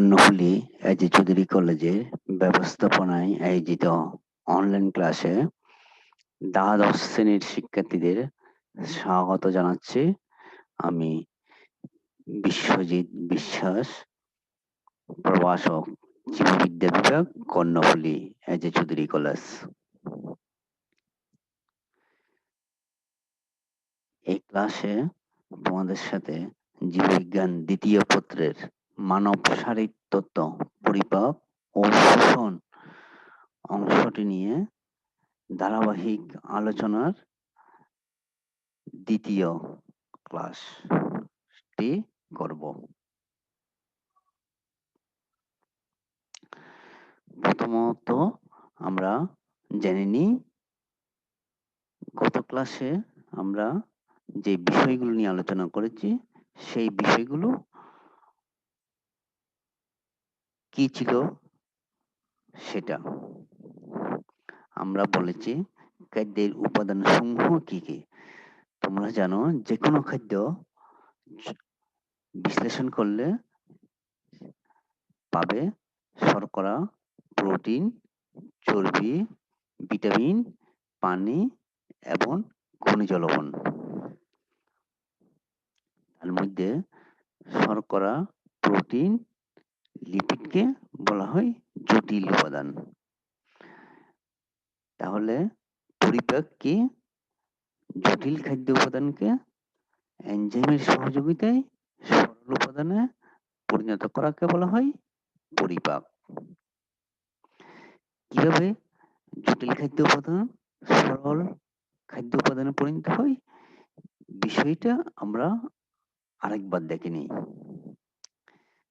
Karnaphuli AG Chowdhury কলেজের ব্যবস্থাপনায় আয়োজিত অনলাইন ক্লাসে দ্বাদশ শ্রেণির শিক্ষার্থীদের স্বাগত জানাচ্ছি। আমি বিশ্বজিৎ বিশ্বাস, প্রভাষক, জীববিদ্যা বিভাগ, কর্ণফুলী এজি চৌধুরী কলেজ। এই ক্লাসে তোমাদের সাথে জীববিজ্ঞান দ্বিতীয় পত্রের মানব শারীরিক তত্ত্ব পরিপাক ও শোষণ অংশটি নিয়ে ধারাবাহিক আলোচনার দ্বিতীয় ক্লাসটি করব। প্রথমত আমরা জেনে নিই, গত ক্লাসে আমরা যে বিষয়গুলো নিয়ে আলোচনা করেছি, সেই বিষয়গুলো কি ছিল? সেটা। আমরা বলেছি খাদ্যের উপাদান সমূহ কি কি? তোমরা জানো যে কোনো খাদ্য বিশ্লেষণ করলে পাবে শর্করা, প্রোটিন, চর্বি, ভিটামিন, পানি এবং খনিজ লবণ। তার মধ্যে শর্করা, প্রোটিন লিপিডকে বলা হয় জটিল উপাদান। তাহলে পরিপাক কি? জটিল খাদ্য উপাদানকে এনজাইমের সহযোগিতায় সরল উপাদানে পরিণত করাকে বলা হয় পরিপাক। কীভাবে জটিল খাদ্য উপাদান সরল খাদ্য উপাদানে পরিণত হয়? বিষয়টা আমরা আরেকবার দেখে নিই।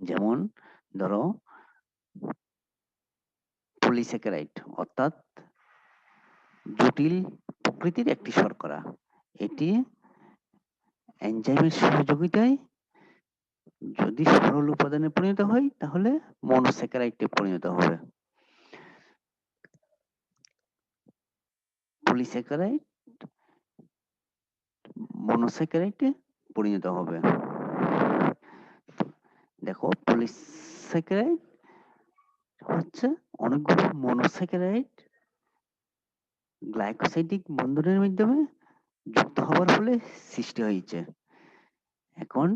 যেমন, ধরো পলিস্যাকারাইড অর্থাৎ জটিল প্রকৃতির একটি শর্করা। এটি এনজাইমের সহযোগিতায় যদি সরল উপাদানে পরিণত হয়, তাহলে মনোস্যাকারাইডে পরিণত হবে। পলিস্যাকারাইড মনোস্যাকারাইডে পরিণত হবে। দেখো পলিস্যাকারাইড হচ্ছে অনেকগুলো মনোস্যাকারাইড গ্লাইকোসাইডিক বন্ধনের মাধ্যমে যুক্ত হওয়ার ফলে সৃষ্টি হয়েছে। এখন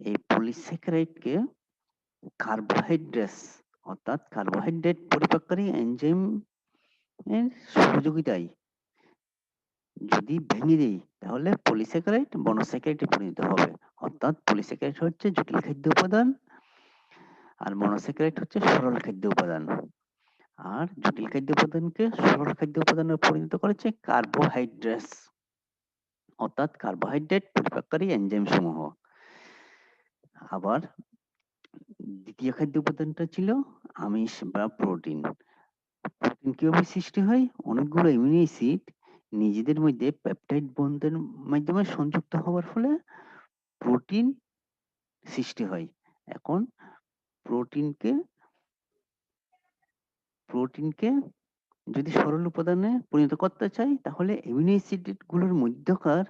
এই পলিস্যাকারাইডকে কার্বোহাইড্রেটস অর্থাৎ কার্বোহাইড্রেট পরিপাককারী এনজাইম এর সহযোগিতায় যদি ভেঙে দেই, তাহলে পলিস্যাকারাইড মনোস্যাকারাইডে পরিণত হবে। অর্থাৎ পলিস্যাকারাইড হচ্ছে জটিল খাদ্য উপাদান আর মনোস্যাকারাইড হচ্ছে সরল খাদ্য উপাদান। আর জটিল খাদ্য উপাদানকে সরল খাদ্য উপাদানে পরিণত করেছে কার্বোহাইড্রেটস অর্থাৎ কার্বোহাইড্রেট পরিপাককারী এনজাইম সমূহ। আবার দ্বিতীয় খাদ্য উপাদানটা ছিল আমিষ বা প্রোটিন প্রোটিন কীভাবে সৃষ্টি হয়? অনেকগুলো অ্যামিনো অ্যাসিড নিজেদের মধ্যে পেপটাইড বন্ধের মাধ্যমে সংযুক্ত হওয়ার ফলে প্রোটিন সৃষ্টি হয়। এখন প্রোটিনকে প্রোটিনকে যদি সরল উপাদানে পরিণত করতে চাই, তাহলে অ্যামিনো অ্যাসিডগুলোর মধ্যকার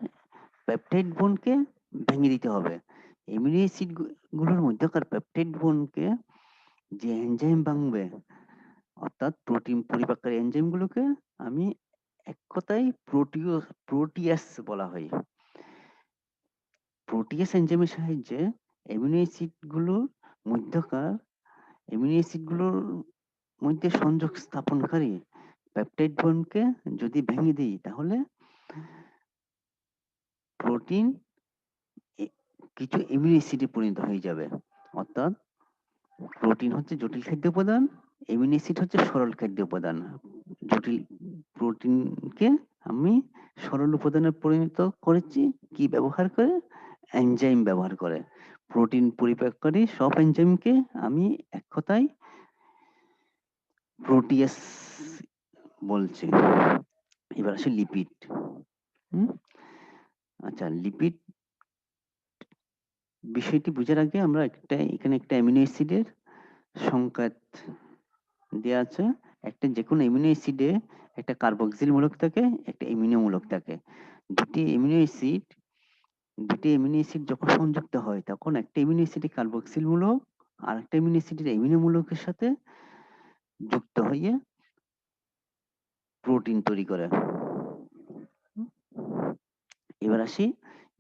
পেপটাইড বন্ডকে ভেঙে দিতে হবে। অ্যামিনো অ্যাসিডগুলোর মধ্যকার পেপটাইড বন্ডকে যে এনজাইম ভাঙবে, অর্থাৎ প্রোটিন পরিপাককারী এনজাইম গুলোকে আমি এক কথায় প্রোটিও প্রোটিয়াস বলা হয়। প্রোটিয়াস এনজাইমের সাহায্যে অ্যামিনো অ্যাসিডগুলোর মধ্যকার অ্যামিনো অ্যাসিডগুলোর মধ্যে সংযোগ স্থাপনকারী পেপটাইড বন্ডকে যদি ভেঙে দিই, তাহলে প্রোটিন কিছু অ্যামিনো অ্যাসিডে পরিণত হয়ে যাবে। অর্থাৎ প্রোটিন হচ্ছে জটিল খাদ্য উপাদান অ্যামিনো অ্যাসিড হচ্ছে সরল খাদ্য উপাদান। জটিল প্রোটিনকে আমি সরল উপাদানে পরিণত করেছি, কি ব্যবহার করে? এনজাইম ব্যবহার করে। প্রোটিন পরিপাককারী সব এনজাইমকে আমি এক কথায় প্রোটিয়াস বলছি। এবার আসে লিপিড আচ্ছা লিপিড বিষয়টি বোঝার আগে আমরা একটা, এখানে একটা অ্যামিনো অ্যাসিডের সংকেত দেওয়া আছে। একটা যে কোনো অ্যামিনো অ্যাসিডে একটা কার্বক্সিল মূলক থাকে, একটা অ্যামিনো মূলক থাকে। দুটি অ্যামিনো অ্যাসিড দুটি অ্যামিনো অ্যাসিড যখন সংযুক্ত হয়, তখন একটা অ্যামিনো অ্যাসিডে কার্বক্সিল মূলক আরেকটা অ্যামিনো অ্যাসিডের অ্যামিনো মূলকের সাথে যুক্ত হয়ে প্রোটিন তৈরি করে। এবার আসি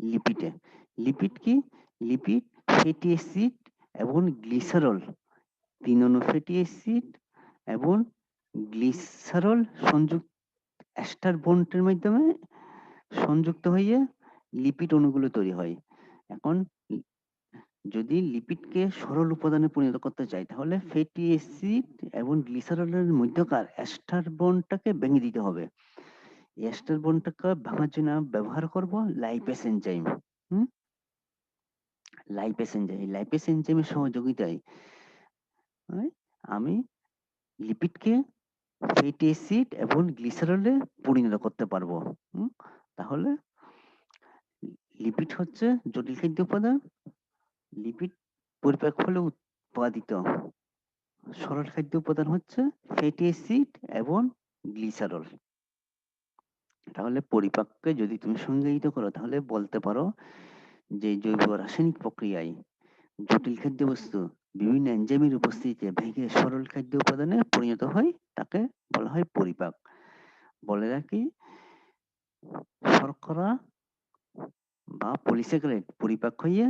লিপিডে লিপিড কি? লিপিড ফ্যাটি অ্যাসিড এবং গ্লিসারল তিন অণু ফ্যাটি অ্যাসিড এবং গ্লিসারল সংযুক্ত এস্টার বন্ডের মাধ্যমে সংযুক্ত হয়ে লিপিড অণুগুলো তৈরি হয়। এখন যদি লিপিডকে সরল উপাদানে পরিণত করতে চাই, তাহলে ফ্যাটি অ্যাসিড এবং গ্লিসারলের মধ্যকার এস্টার বন্ডটাকে ভেঙে দিতে হবে। এস্টার বন্ডটাকে ভাঙার জন্য ব্যবহার করব লাইপেস এনজাইম হুম? লাইপেস এনজাইম লাইপেস এনজাইমের সহযোগিতায় আমি লিপিডকে ফ্যাটি অ্যাসিড এবং গ্লিসারলে পরিণত করতে পারব? তাহলে লিপিড হচ্ছে জটিল খাদ্য উপাদান। লিপিড পরিপাক ফলে উৎপাদিত সরল খাদ্য উপাদান হচ্ছে ফ্যাটি অ্যাসিড এবং গ্লিসারল তাহলে পরিপাককে যদি তুমি সংজ্ঞায়িত করো, তাহলে বলতে পারো যে জৈব রাসায়নিক প্রক্রিয়ায় জটিল খাদ্য বস্তু বিভিন্ন এনজাইমের উপস্থিতিতে ভেঙে সরল খাদ্য উপাদানে পরিণত হয়, তাকে বলা হয় পরিপাক। বলে রাখি, শর্করা বা পলিস্যাকারাইড পরিপাক হয়ে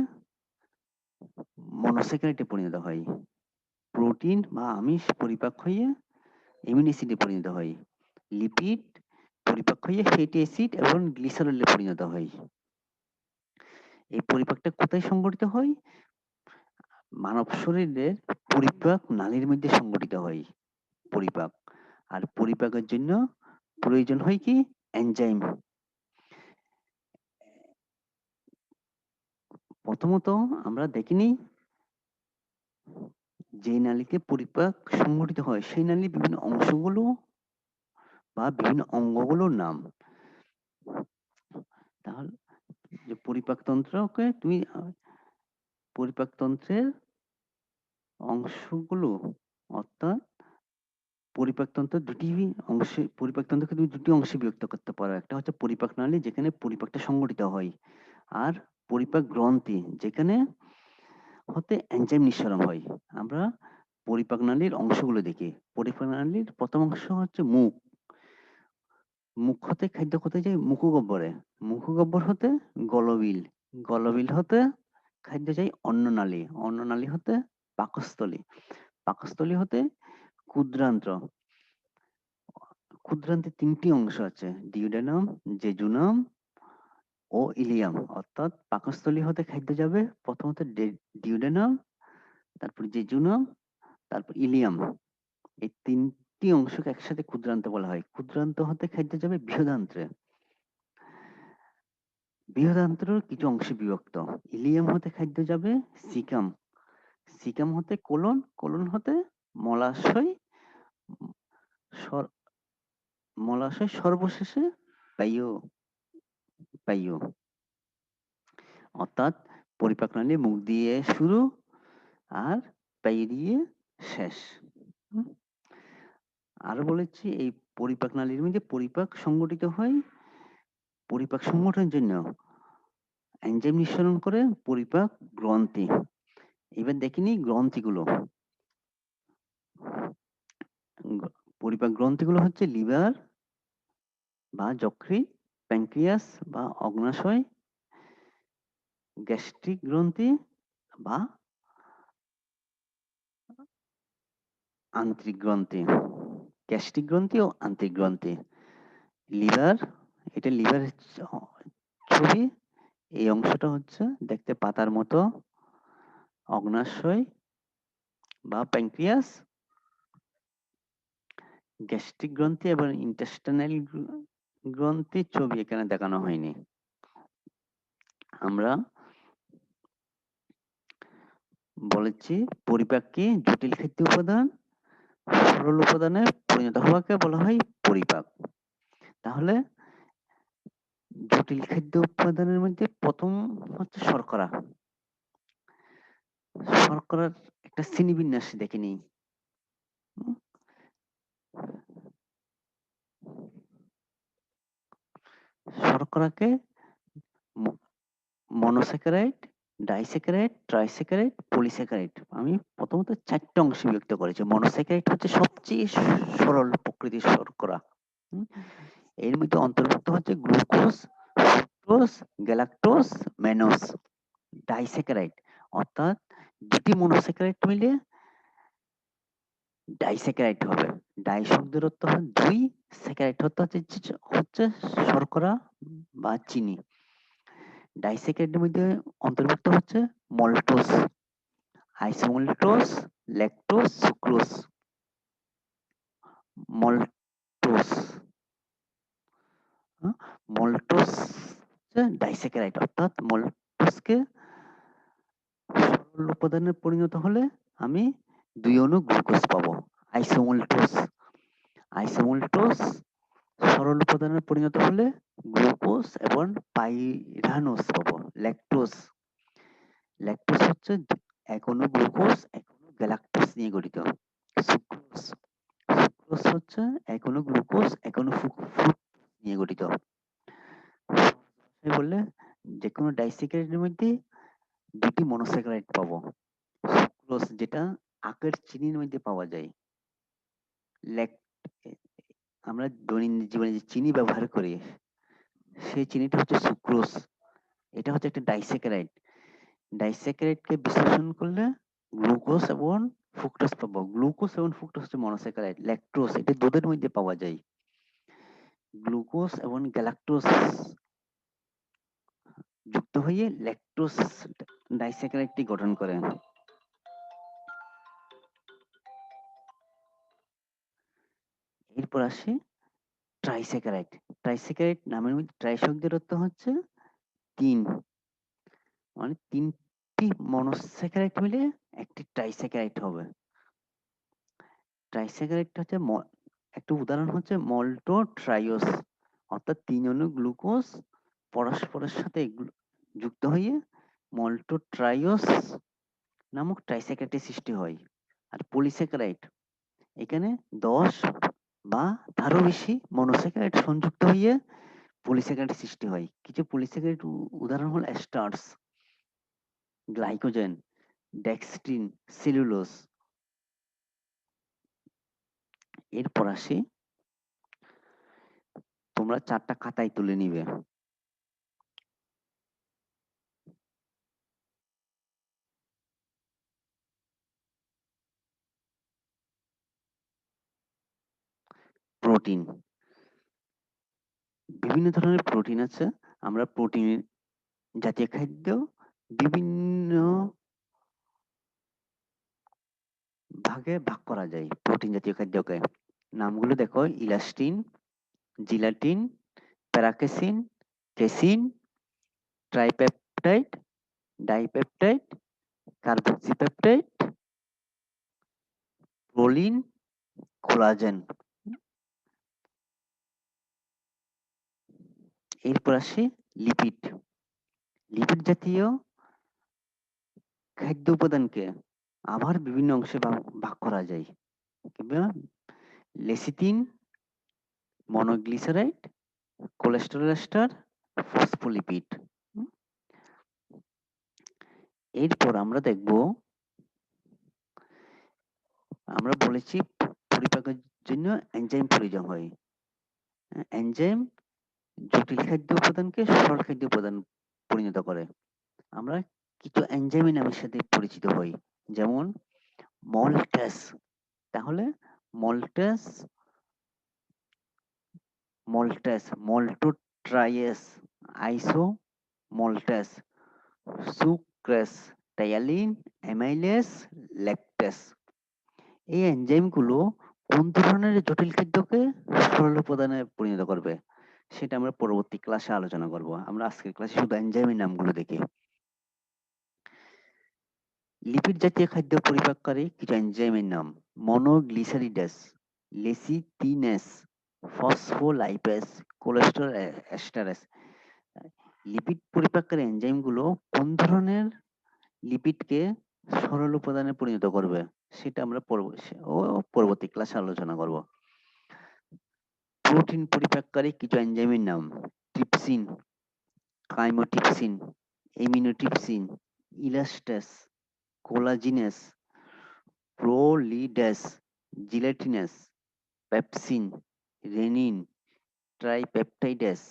মনোস্যাকারাইডে পরিণত হয়। প্রোটিন বা আমিষ পরিপাক হয়ে অ্যামিনো অ্যাসিডে পরিণত হয়। লিপিড পরিপাক হয়ে ফ্যাটি অ্যাসিড এবং গ্লিসারলে পরিণত হয়। এই পরিপাকটা কোথায় সংঘটিত হয়? মানব শরীরের পরিপাক নালীর মধ্যে সংঘটিত হয় পরিপাক। আর পরিপাকের জন্য প্রয়োজন হয় কি? এনজাইম প্রথমত আমরা দেখিনি যে নালীতে পরিপাক সংঘটিত হয়, সেই নালীর বিভিন্ন অংশগুলো বা বিভিন্ন অঙ্গগুলোর নাম। তাহলে যে পরিপাকতন্ত্রকে তুমি, পরিপাকতন্ত্রের অংশগুলো অর্থাৎ পরিপাকতন্ত্র দুটি অংশে, পরিপাকতন্ত্রকে তুমি দুটি অংশে বিভক্ত করতে পারো। একটা হচ্ছে পরিপাক নালী, যেখানে পরিপাকটা সংঘটিত হয়। আর পরিপাক গ্রন্থি, যেখানে হতে এনজাইম নিঃসরণ হয়। আমরা পরিপাক নালীর অংশগুলো দেখি। পরিপাক নালীর প্রথম অংশ হচ্ছে মুখ। মুখ হতে খাদ্য কোথায় যায় মুখগহ্বরে মুখগহ্বর হতে গলবিল। গলবিল হতে খাদ্য যায় অন্ননালী অন্ননালী হতে পাকস্থলী। পাকস্থলী হতে ক্ষুদ্রান্ত্র। ক্ষুদ্রান্তে তিনটি অংশ আছে। ডিউডেনাম, জেজুনাম ও ইলিয়াম, অর্থাৎ পাকস্থলী হতে খাদ্য যাবে, প্রথমত ডিউডেনাম, তারপর জেজুনাম, তারপর ইলিয়াম। এই তিনটি অংশকে একসাথে ক্ষুদ্রান্ত বলা হয়। ক্ষুদ্রান্ত হতে খাদ্য যাবে বৃহদান্ত্রে। বৃহদান্ত্র কিছু অংশে বিভক্ত। ইলিয়াম হতে খাদ্য যাবে সিকাম। সিকাম হতে কোলন কোলন হতে মলাশয় মলাশয় সর্বশেষে পাইও পাইও অর্থাৎ পরিপাক নালী মুখ দিয়ে শুরু আর পাই দিয়ে শেষ? আরও বলেছি, এই পরিপাক নালীর মধ্যে পরিপাক সংগঠিত হয় পরিপাক সংগঠনের জন্য। এনজাইম নিঃসরণ করে পরিপাক গ্রন্থি। এবার দেখিনি গ্রন্থিগুলো। পরিপাক গ্রন্থিগুলো হচ্ছে লিভার বা যকৃৎ প্যাঙ্ক্রিয়াস বা অগ্নাশয়, গ্যাস্ট্রিক গ্রন্থি বা আন্তরিক গ্রন্থি, গ্যাস্ট্রিক গ্রন্থি ও আন্তরিক গ্রন্থি। লিভার, এটা লিভারের ছবি, এই অংশটা হচ্ছে দেখতে পাতার মতো, অগ্নাশয় বা প্যাঙ্ক্রিয়াস, গ্যাস্ট্রিক গ্রন্থি এবং ইন্টেস্টাইনাল গ্রন্থির ছবি এখানে দেখানো হয়নি। আমরা বলেছি, পরিপাক কি? জটিল খাদ্য উপাদান, সরল উপাদানে পরিণত হওয়াকে বলা হয় পরিপাক। তাহলে জটিল খাদ্য উপাদানের মধ্যে প্রথম হচ্ছে শর্করা। শর্করার একটা শ্রেণীবিন্যাস দেখে নিই। শর্করাকে মনোস্যাকারাইড ডাইস্যাকারাইড ট্রাইস্যাকারাইড পলিস্যাকারাইড আমি প্রথমত চারটে অংশে বিভক্ত করেছি। মনোস্যাকারাইড হচ্ছে সবচেয়ে সরল প্রকৃতির শর্করা। এর মধ্যে অন্তর্ভুক্ত হচ্ছে glucose, fructose, galactose mannose disaccharide অর্থাৎ দুটি মনোস্যাকারাইড মিলে ডাইস্যাকারাইড হবে। ডাই শব্দের অর্থ হয় দুই স্যাকারাইড অর্থ হচ্ছে হচ্ছে শর্করা বা চিনি। ডাইস্যাকারাইডের মধ্যে অন্তর্ভুক্ত হচ্ছে maltose, isomaltose, lactose, sucrose. Maltose maltose হচ্ছে ডাইস্যাকারাইড অর্থাৎ মল্টোজকে সরল উপাদানে পরিণত হলে আমি দুই অণু গ্লুকোজ পাবো। আইসোমল্টোজ আইসোমল্টোজ সরল উপাদানে পরিণত হলে গ্লুকোজ এবং পাইরানোজ পাবো, ল্যাকটোজ। ল্যাকটোজ হচ্ছে এক অণু গ্লুকোজ, এক অণু গ্যালাক্টোজ নিয়ে গঠিত। সুক্রোজ। সুক্রোজ হচ্ছে এক অণু গ্লুকোজ, এক অণু ফ্রুক্টোজ নিয়ে গঠিত। বললে যে কোনো ডাইস্যাকারাইডের মধ্যে দুটি মনোস্যাকারাইড পাবো। সুক্রোজ যেটা আখের চিনির মধ্যে পাওয়া যায়। আমরা দৈনন্দিন জীবনে যে চিনি ব্যবহার করি, সেই চিনিটা হচ্ছে সুক্রোজ। এটা হচ্ছে একটা ডাইস্যাকারাইড ডাইস্যাকারাইডকে বিশ্লেষণ করলে গ্লুকোজ এবং ফ্রুক্টোজ পাবো। গ্লুকোজ এবং ফ্রুক্টোজ হচ্ছে মনোস্যাকারাইড ল্যাকটোজ। এটা দুধের মধ্যে পাওয়া যায়। গ্লুকোজ এবং গ্যালাক্টোজ যুক্ত হয়ে ল্যাকটোজ ডাইস্যাকারাইডটি গঠন করে। এরপর আসে ট্রাইস্যাকারাইড ট্রাইস্যাকারাইড নামের মধ্যে ট্রাই শব্দের অর্থ হচ্ছে তিন। মানে তিনটি মনোস্যাকারাইড মিলে একটি ট্রাইস্যাকারাইড হবে। ট্রাইস্যাকারাইড হচ্ছে একটা উদাহরণ হচ্ছে মল্টো ট্রাইওস অর্থাৎ তিন অণু গ্লুকোজ পরস্পরের সাথে যুক্ত হয়ে মল্টো ট্রাইওস নামক ট্রাইস্যাকারাইডের সৃষ্টি হয়। আর পলিস্যাকারাইড এখানে দশ বা তারও বেশি মনোস্যাকারাইড সংযুক্ত হয়ে পলিস্যাকারাইড সৃষ্টি হয়। কিছু পলিস্যাকারাইড উদাহরণ হল স্টার্স গ্লাইকোজেন ডেক্সট্রিন সেলুলোস এরপর আসি, তোমরা চারটা খাতায় তুলে নিবে। প্রোটিন বিভিন্ন ধরনের প্রোটিন আছে, আমরা প্রোটিন জাতীয় খাদ্য বিভিন্ন ভাগে ভাগ করা যায় প্রোটিন জাতীয় খাদ্যকে। নামগুলো দেখো elastin gelatin paracasein casein tripeptide dipeptide carboxypeptide proline collagen এরপর আসে লিপিড। লিপিড জাতীয় খাদ্য উপাদানকে আবার বিভিন্ন অংশে ভাগ করা যায়। কিংবা lecithin, monoglyceride, cholesterol ester, phospholipid. এরপর আমরা দেখব, আমরা বলেছি পরিপাকের জন্য এনজাইম প্রয়োজন হয়, এনজাইম জটিল খাদ্য উপাদানকে সরল খাদ্য উপাদান পরিণত করে, আমরা কিছু এনজাইমের নামের সাথে পরিচিত হই। যেমন মলটেস তাহলে maltase maltase maltotriase isomaltase sucrase ptyalin amylase lactase এই এনজাইমগুলো কোন ধরনের জটিল খাদ্যকে সরল উপাদানে পরিণত করবে? সেটা আমরা পরবর্তী ক্লাসে আলোচনা করব। আমরা আজকের ক্লাসে শুধু এনজাইমের নামগুলো দেখি। লিপিড জাতীয় খাদ্য পরিপাককারী কিছু এনজাইমের নাম? Monoglyceridase lecithinase phospholipase, cholesterol esterase. Lipid পরিপাককারী এনজাইমগুলো কোন ধরনের লিপিডকে সরল উপাদানে পরিণত করবে? সেটা আমরা পরবর্তী ক্লাসে আলোচনা করব। প্রোটিন পরিপাককারী কিছু এনজাইমের নাম trypsin chymotrypsin aminotrypsin elastase collagenase prolidase gelatinase pepsin rennin tripeptidase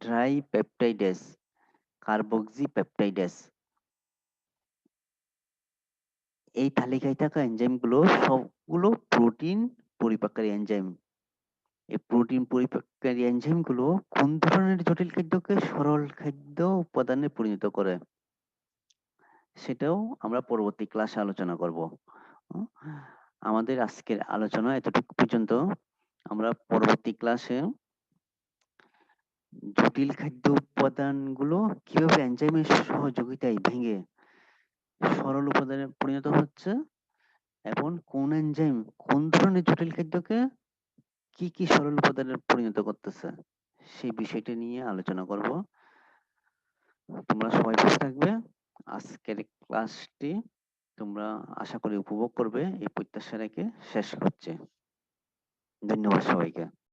dipeptidase carboxypeptidase এই তালিকায় থাকা এনজাইমগুলো সবগুলো প্রোটিন পরিপাককারী এনজাইম এই প্রোটিন পরিপাককারী এনজাইমগুলো কোন ধরনের জটিল খাদ্যকে সরল খাদ্য উপাদানে পরিণত করে? সেটাও আমরা পরবর্তী ক্লাসে আলোচনা করব। আমাদের আজকের আলোচনা এতটুকু পর্যন্ত। আমরা পরবর্তী ক্লাসে জটিল খাদ্য উপাদানগুলো কীভাবে এনজাইমের সহযোগিতায় ভেঙে সরল উপাদানে পরিণত হচ্ছে? এবং কোন এনজাইম কোন ধরনের জটিল খাদ্যকে কি কি সরল উপাদানে পরিণত করতেছে? সেই বিষয়টা নিয়ে আলোচনা করব। তোমরা সবাই ভালো থাকবে। আজকের ক্লাসটি তোমরা আশা করি উপভোগ করবে। এই প্রত্যাশা রেখে শেষ করছি। ধন্যবাদ সবাইকে।